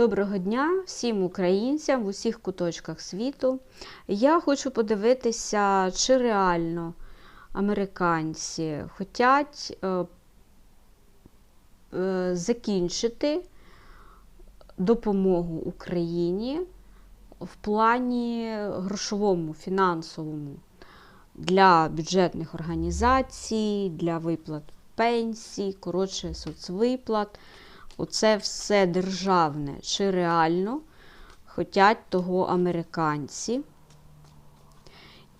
Доброго дня всім українцям в усіх куточках світу. Я хочу подивитися, чи реально американці хочуть е, е, закінчити допомогу Україні в плані грошовому, фінансовому для бюджетних організацій, для виплат пенсій, коротше, соцвиплат. Оце все державне, чи реально хотять того американці.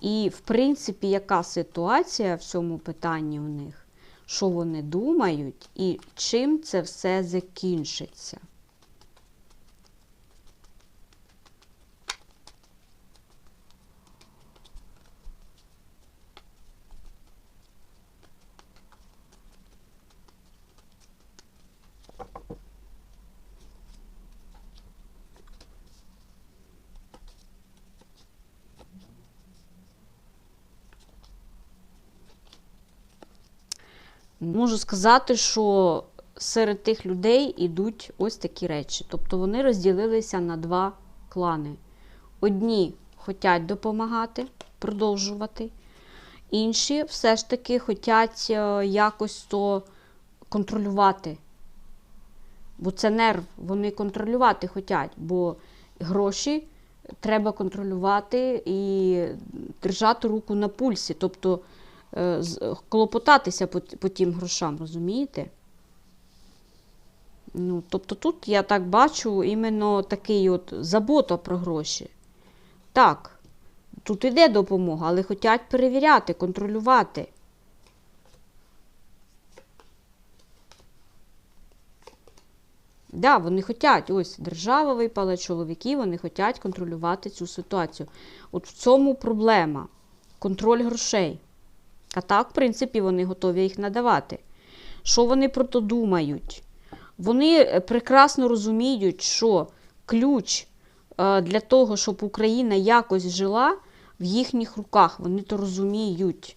І, в принципі, яка ситуація в цьому питанні у них, що вони думають, і чим це все закінчиться. Можу сказати, що серед тих людей йдуть ось такі речі. Тобто вони розділилися на два клани. Одні хочуть допомагати, продовжувати, інші все ж таки хочуть е, якось то контролювати. Бо це нерв, вони контролювати хочуть, бо гроші треба контролювати і держати руку на пульсі. Тобто клопотатися по, по тим грошам, розумієте? Ну, тобто тут я так бачу іменно такий от забота про гроші. Так, тут іде допомога, але хочуть перевіряти, контролювати. Да, вони хочуть, ось держава випала, чоловіки, вони хочуть контролювати цю ситуацію. От в цьому проблема. Контроль грошей. А так, в принципі, вони готові їх надавати. Що вони про то думають? Вони е, прекрасно розуміють, що ключ е, для того, щоб Україна якось жила в їхніх руках. Вони то розуміють.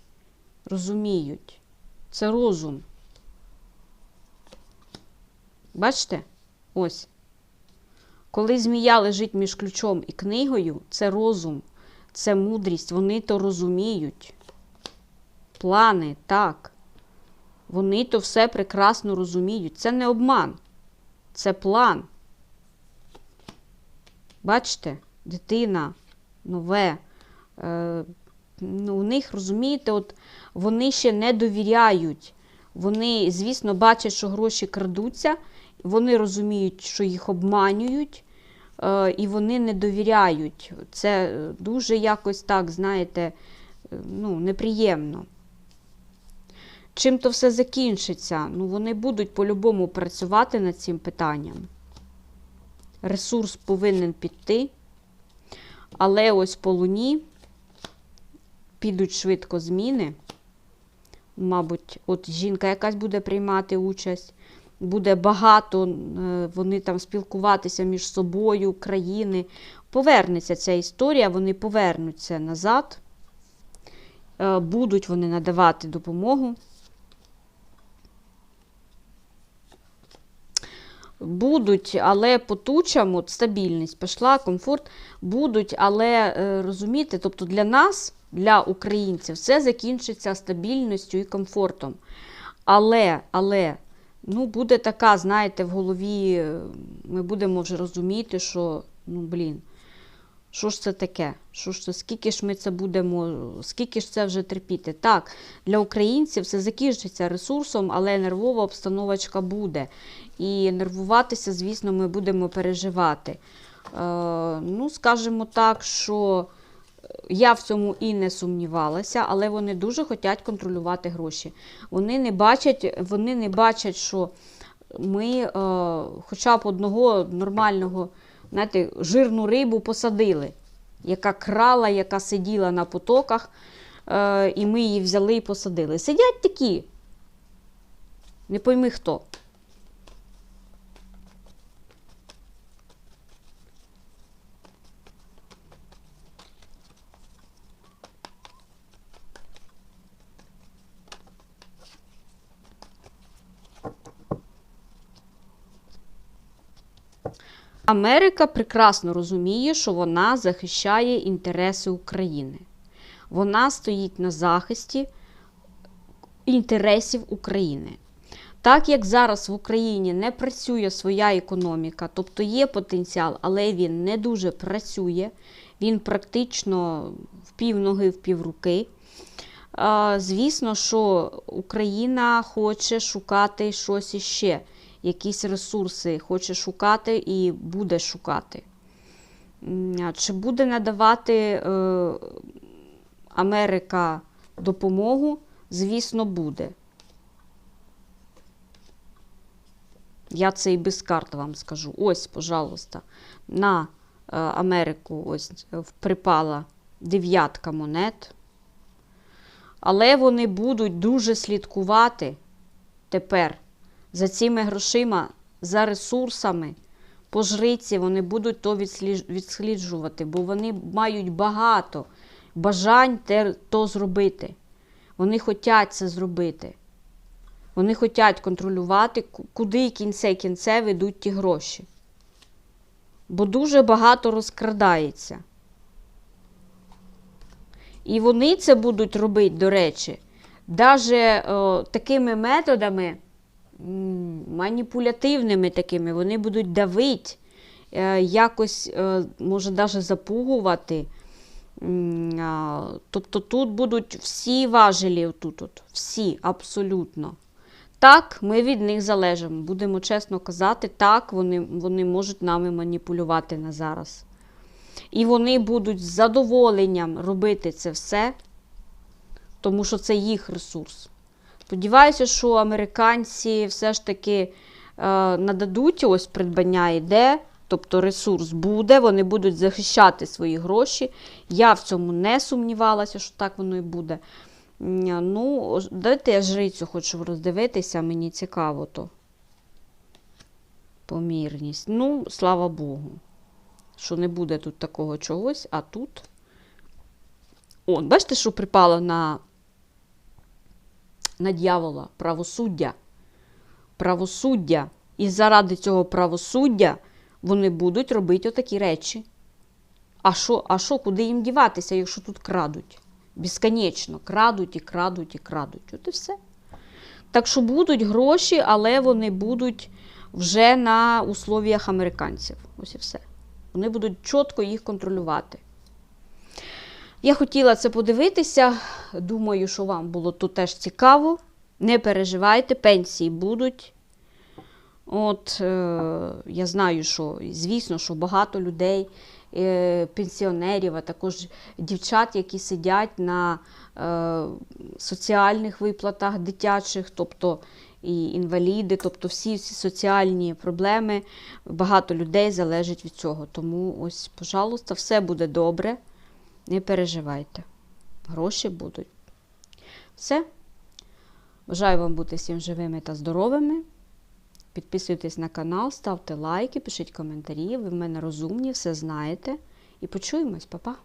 Розуміють. Це розум. Бачите? Ось. Коли змія лежить між ключом і книгою, це розум, це мудрість. Вони то розуміють. Плани, так. Вони то все прекрасно розуміють. Це не обман, це план. Бачите, дитина нове. Е, ну, у них, розумієте, от вони ще не довіряють. Вони, звісно, бачать, що гроші крадуться, вони розуміють, що їх обманюють, е, і вони не довіряють. Це дуже якось так, знаєте, е, ну, неприємно. Чим то все закінчиться? Ну, вони будуть по-любому працювати над цим питанням. Ресурс повинен піти. Але ось по луні підуть швидко зміни. Мабуть, от жінка якась буде приймати участь, буде багато, е, вони там спілкуватися між собою, країни. Повернеться ця історія, вони повернуться назад, Е, будуть вони надавати допомогу. Будуть, але по тучам, от стабільність пішла, комфорт, будуть, але е, розумієте, тобто для нас, для українців, все закінчиться стабільністю і комфортом. Але, але, ну, буде така, знаєте, в голові, е, ми будемо вже розуміти, що, ну, блін, що ж це таке? Що ж це, скільки ж ми це будемо, скільки ж це вже терпіти? Так, для українців все закінчиться ресурсом, але нервова обстановочка буде. І нервуватися, звісно, ми будемо переживати. Е, ну, скажімо так, що я в цьому і не сумнівалася, але вони дуже хочуть контролювати гроші. Вони не бачать, вони не бачать, що ми е, хоча б одного нормального, знаєте, жирну рибу посадили, яка крала, яка сиділа на потоках, е, і ми її взяли і посадили. Сидять такі, не пойми хто. Америка прекрасно розуміє, що вона захищає інтереси України. Вона стоїть на захисті інтересів України. Так як зараз в Україні не працює своя економіка, тобто є потенціал, але він не дуже працює, він практично в півноги, в півруки. А, Звісно, що Україна хоче шукати щось іще, якісь ресурси, хоче шукати і буде шукати. Чи буде надавати е, Америка допомогу? Звісно, буде. Я це і без карт вам скажу. Ось, пожалуйста, на е, Америку ось е, припала дев'ятка монет. Але вони будуть дуже слідкувати тепер за цими грошима, за ресурсами. По жриці вони будуть то відсліджувати, бо вони мають багато бажань те, то зробити. Вони хочуть це зробити. Вони хочуть контролювати, куди кінце кінцев йдуть ті гроші. Бо дуже багато розкрадається. І вони це будуть робити, до речі, навіть такими методами, маніпулятивними такими, вони будуть давити, е, якось, е, може, навіть запугувати. Тобто тут будуть всі важелі, отут, от, всі, абсолютно. Так, ми від них залежимо. Будемо чесно казати, так, вони, вони можуть нами маніпулювати на зараз. І вони будуть з задоволенням робити це все, тому що це їх ресурс. Сподіваюся, що американці все ж таки е, нададуть ось придбання іде, тобто ресурс буде, вони будуть захищати свої гроші. Я в цьому не сумнівалася, що так воно і буде. Ну, дайте я жрицю хочу роздивитися, мені цікаво то. Помірність. Ну, слава Богу, що не буде тут такого чогось, а тут. О, бачите, що припало на, на дьявола правосуддя. Правосуддя. І заради цього правосуддя вони будуть робити отакі речі. А що, а що, куди їм діватися, якщо тут крадуть? Безконечно крадуть і крадуть і крадуть. От і все. Так що будуть гроші, але вони будуть вже на условіях американців. Ось і все. Вони будуть чітко їх контролювати. Я хотіла це подивитися. Думаю, що вам було тут теж цікаво. Не переживайте, пенсії будуть. От е, я знаю, що звісно, що багато людей, е, пенсіонерів, а також дівчат, які сидять на е, соціальних виплатах дитячих, тобто і інваліди, тобто всі, всі соціальні проблеми. Багато людей залежить від цього. Тому ось, пожалуйста, все буде добре. Не переживайте. Гроші будуть. Все. Бажаю вам бути всім живими та здоровими. Підписуйтесь на канал, ставте лайки, пишіть коментарі. Ви в мене розумні, все знаєте. І почуємось, Па-па!